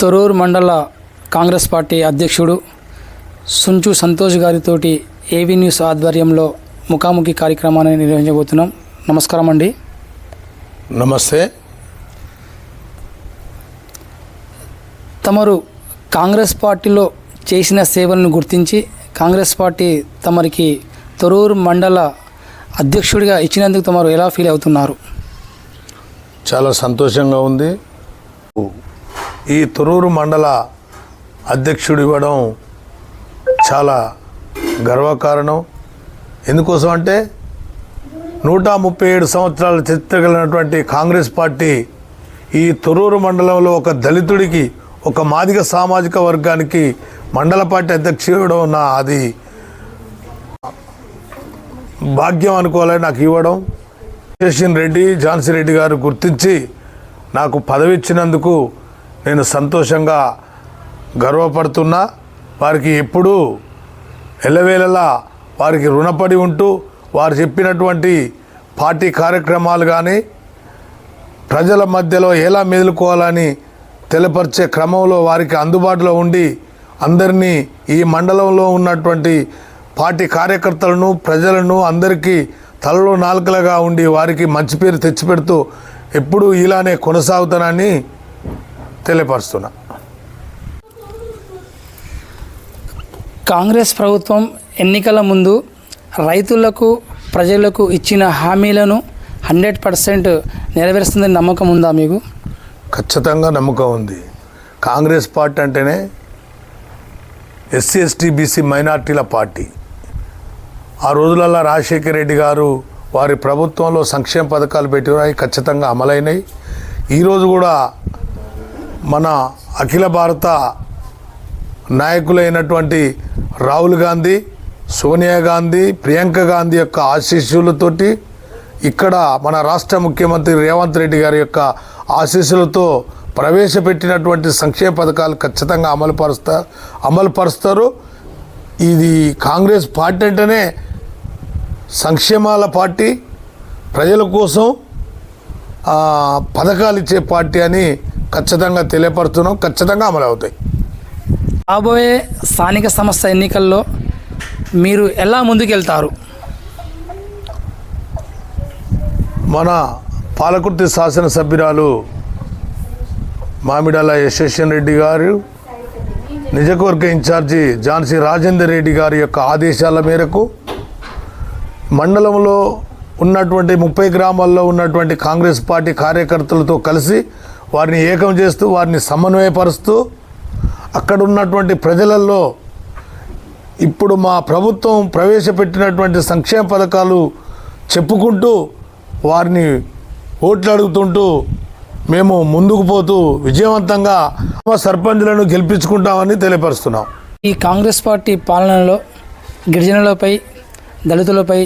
తొరూరు మండల కాంగ్రెస్ పార్టీ అధ్యక్షుడు Sunchu Santosh గారితోటి AV news ఆధ్వర్యంలో ముఖాముఖి కార్యక్రమాన్ని నిర్వహించబోతున్నాం. నమస్కారం అండి. నమస్తే. తమరు కాంగ్రెస్ పార్టీలో చేసిన సేవలను గుర్తించి కాంగ్రెస్ పార్టీ తమరికి తొరూరు మండల అధ్యక్షుడిగా ఇచ్చినందుకు తమరు ఎలా ఫీల్ అవుతున్నారు? చాలా సంతోషంగా ఉంది. ఈ తొరూరు మండల అధ్యక్షుడు ఇవ్వడం చాలా గర్వకారణం. ఎందుకోసం అంటే నూట ముప్పై ఏడు సంవత్సరాల చరిత్ర కలిగినటువంటి కాంగ్రెస్ పార్టీ ఈ తొరూరు మండలంలో ఒక దళితుడికి ఒక మాదిగ సామాజిక వర్గానికి మండల పార్టీ అధ్యక్షుడు నా అది భాగ్యం అనుకోవాలని నాకు ఇవ్వడం. శేషన్ రెడ్డి ఝాన్సీ రెడ్డి గారు గుర్తించి నాకు పదవి ఇచ్చినందుకు నేను సంతోషంగా గర్వపడుతున్నా వారికి ఎప్పుడూ ఎల్లవేళలా వారికి రుణపడి ఉంటూ వారు చెప్పినటువంటి పార్టీ కార్యక్రమాలు కానీ ప్రజల మధ్యలో ఎలా మెదులుకోవాలని తెలపరిచే క్రమంలో వారికి అందుబాటులో ఉండి అందరినీ ఈ మండలంలో ఉన్నటువంటి పార్టీ కార్యకర్తలను ప్రజలను అందరికీ తలలో నాలుకలుగా ఉండి వారికి మంచి పేరు తెచ్చిపెడుతూ ఎప్పుడూ ఇలానే కొనసాగుతానని తెలియపరుస్తున్నా. కాంగ్రెస్ ప్రభుత్వం ఎన్నికల ముందు రైతులకు ప్రజలకు ఇచ్చిన హామీలను హండ్రెడ్ పర్సెంట్ నెరవేరుస్తుందని నమ్మకం ఉందా మీకు? ఖచ్చితంగా నమ్మకం ఉంది. కాంగ్రెస్ పార్టీ అంటేనే ఎస్సీ ఎస్టీ బీసీ మైనార్టీల పార్టీ. ఆ రోజులలో రాజశేఖర రెడ్డి గారు వారి ప్రభుత్వంలో సంక్షేమ పథకాలు పెట్టినాయి ఖచ్చితంగా అమలైనాయి. ఈరోజు కూడా మన అఖిల భారత నాయకులైనటువంటి రాహుల్ గాంధీ సోనియా గాంధీ ప్రియాంక గాంధీ యొక్క ఆశీస్సులతోటి ఇక్కడ మన రాష్ట్ర ముఖ్యమంత్రి రేవంత్ రెడ్డి గారి యొక్క ఆశీస్సులతో ప్రవేశపెట్టినటువంటి సంక్షేమ పథకాలు ఖచ్చితంగా అమలు పరుస్తా అమలు పరుస్తారు. ఇది కాంగ్రెస్ పార్టీ అంటేనే సంక్షేమాల పార్టీ ప్రజల కోసం పథకాలు ఇచ్చే పార్టీ అని ఖచ్చితంగా తెలియపరుస్తున్నాం ఖచ్చితంగా అమలు అవుతాయి. రాబోయే స్థానిక సంస్థ ఎన్నికల్లో మీరు ఎలా ముందుకెళ్తారు? మన పాలకుర్తి శాసనసభ్యురాలు మామిడాల యశస్వన్ రెడ్డి గారు నిజకవర్గ ఇన్ఛార్జి ఝాన్సీ రాజేందర్ రెడ్డి గారి యొక్క ఆదేశాల మేరకు మండలంలో ఉన్నటువంటి ముప్పై గ్రామాల్లో ఉన్నటువంటి కాంగ్రెస్ పార్టీ కార్యకర్తలతో కలిసి వారిని ఏకం చేస్తూ వారిని సమన్వయపరుస్తూ అక్కడ ఉన్నటువంటి ప్రజలలో ఇప్పుడు మా ప్రభుత్వం ప్రవేశపెట్టినటువంటి సంక్షేమ పథకాలు చెప్పుకుంటూ వారిని ఓట్లు అడుగుతుంటూ మేము ముందుకు పోతూ విజయవంతంగా మా సర్పంచులను గెలిపించుకుంటామని తెలియపరుస్తున్నాం. ఈ కాంగ్రెస్ పార్టీ పాలనలో గిరిజనులపై దళితులపై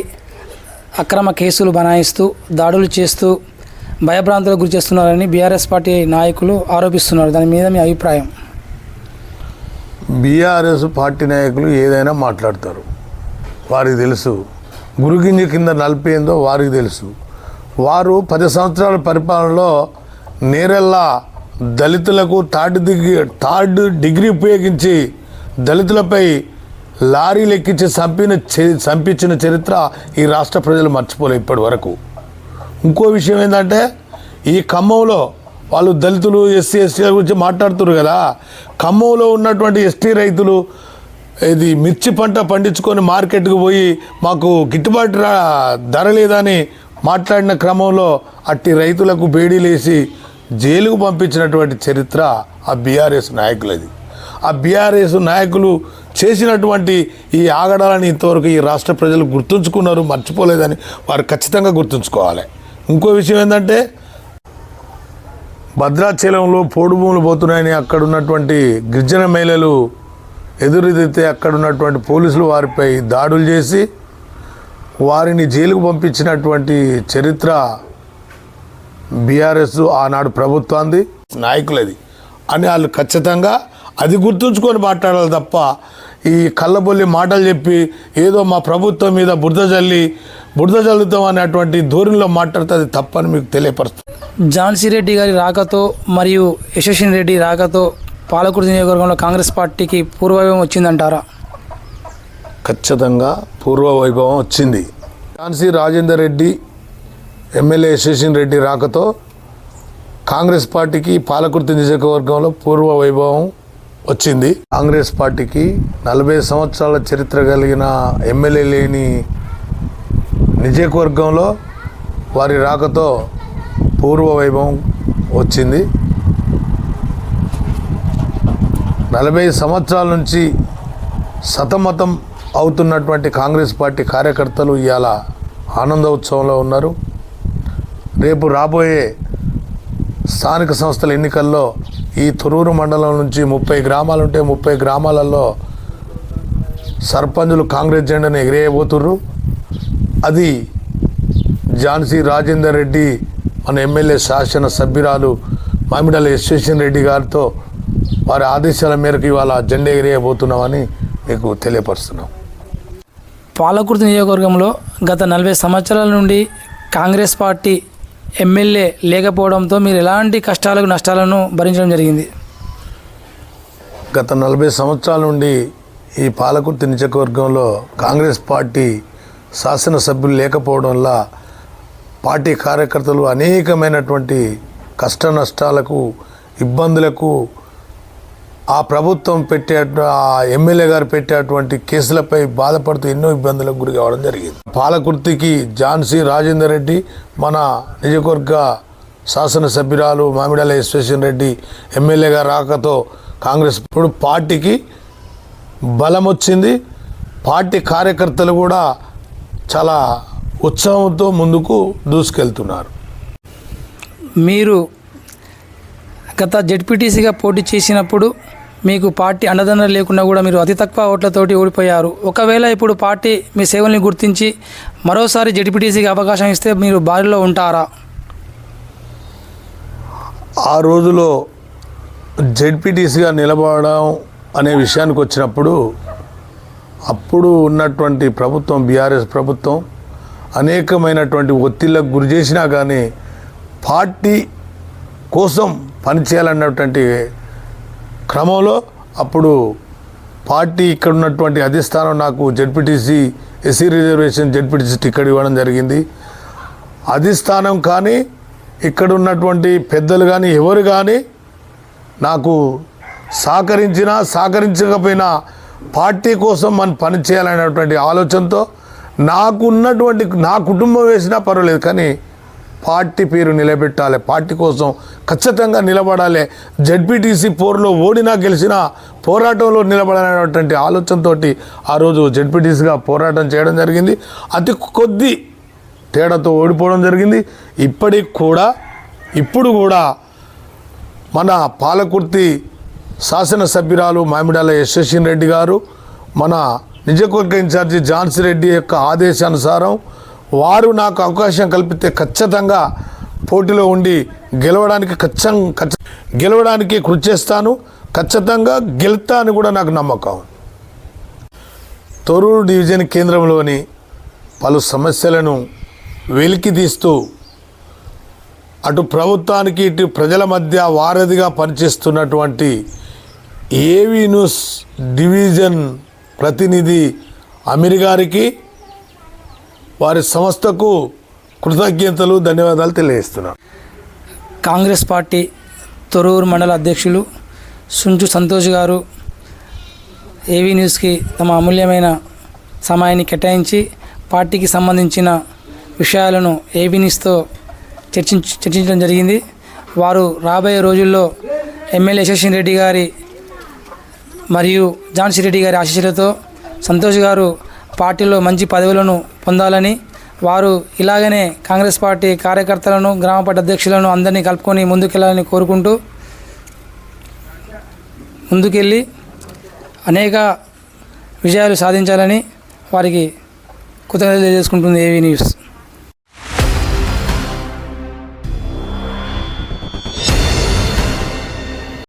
అక్రమ కేసులు బనాయిస్తూ దాడులు చేస్తూ భయభ్రాంతులకు గురి చేస్తున్నారని బీఆర్ఎస్ పార్టీ నాయకులు ఆరోపిస్తున్నారు. దాని మీద మీ అభిప్రాయం? బీఆర్ఎస్ పార్టీ నాయకులు ఏదైనా మాట్లాడతారు. వారికి తెలుసు. గురుగింజ కింద నలిపేందో వారికి తెలుసు. వారు పది సంవత్సరాల పరిపాలనలో నేరెల్లా దళితులకు థర్డ్ డిగ్రీ థర్డ్ డిగ్రీ ఉపయోగించి దళితులపై లారీలు ఎక్కించి చంపిన చే- చంపించిన చరిత్ర ఈ రాష్ట్ర ప్రజలు మర్చిపోలే ఇప్పటి వరకు. ఇంకో విషయం ఏంటంటే ఈ ఖమ్మంలో వాళ్ళు దళితులు ఎస్సీ ఎస్టీల గురించి మాట్లాడుతున్నారు కదా. ఖమ్మంలో ఉన్నటువంటి ఎస్టీ రైతులు ఇది మిర్చి పంట పండించుకొని మార్కెట్కి పోయి మాకు గిట్టుబాటు ధర లేదని మాట్లాడిన క్రమంలో అట్టి రైతులకు బేడీలేసి జైలుకు పంపించినటువంటి చరిత్ర ఆ బీఆర్ఎస్ నాయకులది. ఆ బీఆర్ఎస్ నాయకులు చేసినటువంటి ఈ ఆగడాలని ఇంతవరకు ఈ రాష్ట్ర ప్రజలు గుర్తుంచుకున్నారు మర్చిపోలేదని వారు ఖచ్చితంగా గుర్తుంచుకోవాలి. ఇంకో విషయం ఏంటంటే భద్రాచలంలో పోడు భూములు పోతున్నాయని అక్కడ ఉన్నటువంటి గిరిజన మహిళలు ఎదురెదిరితే అక్కడ ఉన్నటువంటి పోలీసులు వారిపై దాడులు చేసి వారిని జైలుకు పంపించినటువంటి చరిత్ర బీఆర్ఎస్ ఆనాడు ప్రభుత్వాన్ని నాయకులది. అని వాళ్ళు ఖచ్చితంగా అది గుర్తుంచుకొని మాట్లాడాలి తప్ప ఈ కళ్ళబొల్లి మాటలు చెప్పి ఏదో మా ప్రభుత్వం మీద బురద జల్లి బురద జల్లుతాం అనేటువంటి ధోరణిలో మాట్లాడితే అది తప్పని మీకు తెలియపరుస్తుంది. ఝాన్సీ రెడ్డి గారి రాకతో మరియు యశస్విని రెడ్డి రాకతో పాలకుర్తి నియోజకవర్గంలో కాంగ్రెస్ పార్టీకి పూర్వవైభవం వచ్చిందంటారా? ఖచ్చితంగా పూర్వ వైభవం వచ్చింది. ఝాన్సీ రాజేందర్ రెడ్డి ఎమ్మెల్యే యశస్విన్ రెడ్డి రాకతో కాంగ్రెస్ పార్టీకి పాలకుర్తి నియోజకవర్గంలో పూర్వ వైభవం వచ్చింది. కాంగ్రెస్ పార్టీకి నలభై సంవత్సరాల చరిత్ర కలిగిన ఎమ్మెల్యే లేని నిజకవర్గంలో వారి రాకతో పూర్వ వైభవం వచ్చింది. నలభై సంవత్సరాల నుంచి సతమతం అవుతున్నటువంటి కాంగ్రెస్ పార్టీ కార్యకర్తలు ఇవాళ ఆనంద ఉత్సవంలో ఉన్నారు. రేపు రాబోయే స్థానిక సంస్థల ఎన్నికల్లో ఈ తురూరు మండలం నుంచి ముప్పై గ్రామాలు ఉంటే ముప్పై గ్రామాలలో సర్పంచులు కాంగ్రెస్ జెండాను ఎగిరేయబోతుర్రు. అది ఝాన్సీ రాజేందర్ రెడ్డి మన ఎమ్మెల్యే శాసన సభ్యురాలు మామిడాల యశ్వేశ్వర రెడ్డి గారితో వారి ఆదేశాల మేరకు ఇవాళ జెండా ఎగిరేయబోతున్నామని మీకు తెలియపరుస్తున్నాం. పాలకుర్తి నియోజకవర్గంలో గత నలభై సంవత్సరాల నుండి కాంగ్రెస్ పార్టీ ఎమ్మెల్యే లేకపోవడంతో మీరు ఎలాంటి కష్టాలకు నష్టాలను భరించడం జరిగింది? గత నలభై సంవత్సరాల నుండి ఈ పాలకుర్తి నియోజకవర్గంలో కాంగ్రెస్ పార్టీ శాసనసభ్యులు లేకపోవడం వల్ల పార్టీ కార్యకర్తలు అనేకమైనటువంటి కష్ట నష్టాలకు ఇబ్బందులకు ఆ ప్రభుత్వం పెట్టే ఆ ఎమ్మెల్యే గారు పెట్టేటువంటి కేసులపై బాధపడుతూ ఎన్నో ఇబ్బందులకు గురి కావడం జరిగింది. పాలకుర్తికి ఝాన్సీ రాజేందర్ రెడ్డి మన నియోజకవర్గ శాసనసభ్యురాలు మామిడాల యశ్వేశ్వర రెడ్డి ఎమ్మెల్యేగా రాకతో కాంగ్రెస్ ఇప్పుడు పార్టీకి బలం వచ్చింది పార్టీ కార్యకర్తలు కూడా చాలా ఉత్సాహంతో ముందుకు దూసుకెళ్తున్నారు. మీరు గత జెడ్పీటీసీగా పోటీ చేసినప్పుడు మీకు పార్టీ అండదండలు లేకుండా కూడా మీరు అతి తక్కువ ఓట్లతోటి ఓడిపోయారు. ఒకవేళ ఇప్పుడు పార్టీ మీ సేవల్ని గుర్తించి మరోసారి జెడ్పీటీసీకి అవకాశం ఇస్తే మీరు బారిలో ఉంటారా? ఆ రోజులో జెడ్పీటీసీగా నిలబడడం అనే విషయానికి వచ్చినప్పుడు అప్పుడు ఉన్నటువంటి ప్రభుత్వం బీఆర్ఎస్ ప్రభుత్వం అనేకమైనటువంటి ఒత్తిళ్ళకు గురి చేసినా కానీ పార్టీ కోసం పనిచేయాలన్నటువంటి క్రమంలో అప్పుడు పార్టీ ఇక్కడ ఉన్నటువంటి అధిష్టానం నాకు ZPTC SC reservation ZPTC ticket ఇవ్వడం జరిగింది. అధిష్టానం కానీ ఇక్కడ ఉన్నటువంటి పెద్దలు కానీ ఎవరు కానీ నాకు సహకరించినా సహకరించకపోయినా పార్టీ కోసం మనం పని చేయాలనేటువంటి ఆలోచనతో నాకు ఉన్నటువంటి నా కుటుంబం వేసినా పర్వాలేదు కానీ పార్టీ పేరు నిలబెట్టాలి పార్టీ కోసం ఖచ్చితంగా నిలబడాలి. జడ్పీటీసీ పోరులో ఓడినా గెలిచినా పోరాటంలో నిలబడాలనేటువంటి ఆలోచనతోటి ఆ రోజు జడ్పీటీసీగా పోరాటం చేయడం జరిగింది. అతి కొద్ది తేడాతో ఓడిపోవడం జరిగింది. ఇప్పటికి కూడా ఇప్పుడు కూడా మన పాలకుర్తి శాసనసభ్యురాలు మామిడాల యశస్విన్ రెడ్డి గారు మన నిజకవర్గ ఇన్ఛార్జి జాన్సీ రెడ్డి యొక్క ఆదేశానుసారం వారు నాకు అవకాశం కల్పితే ఖచ్చితంగా పోటీలో ఉండి గెలవడానికి ఖచ్చం గెలవడానికి కృషి చేస్తాను. ఖచ్చితంగా గెలుతా అని కూడా నాకు నమ్మకం. తొరూరు డివిజన్ కేంద్రంలోని పలు సమస్యలను వెలికి తీస్తూ అటు ప్రభుత్వానికి ఇటు ప్రజల మధ్య వారధిగా పనిచేస్తున్నటువంటి ఏవి న్యూస్ డివిజన్ ప్రతినిధి అమీర్ గారికి వారి సంస్థకు కృతజ్ఞతలు ధన్యవాదాలు తెలియజేస్తున్నాను కాంగ్రెస్ పార్టీ తొరూరు మండల అధ్యక్షులు సుంచు సంతోష్ గారు ఏవీ న్యూస్కి తమ అమూల్యమైన సమయాన్ని కేటాయించి పార్టీకి సంబంధించిన విషయాలను ఏవీ న్యూస్తో చర్చించ చర్చించడం జరిగింది. వారు రాబోయే రోజుల్లో ఎమ్మెల్యే యశస్విన్ రెడ్డి గారి మరియు జాన్సీ రెడ్డి గారి ఆశీస్సులతో సంతోష్ గారు పార్టీలో మంచి పదవులను పొందాలని వారు ఇలాగనే కాంగ్రెస్ పార్టీ కార్యకర్తలను గ్రామ పార్టీ అధ్యక్షులను అందరినీ కలుపుకొని ముందుకెళ్ళాలని కోరుకుంటూ ముందుకెళ్ళి అనేక విజయాలు సాధించాలని వారికి కృతజ్ఞతలు తెలియజేసుకుంటుంది ఏవీ న్యూస్.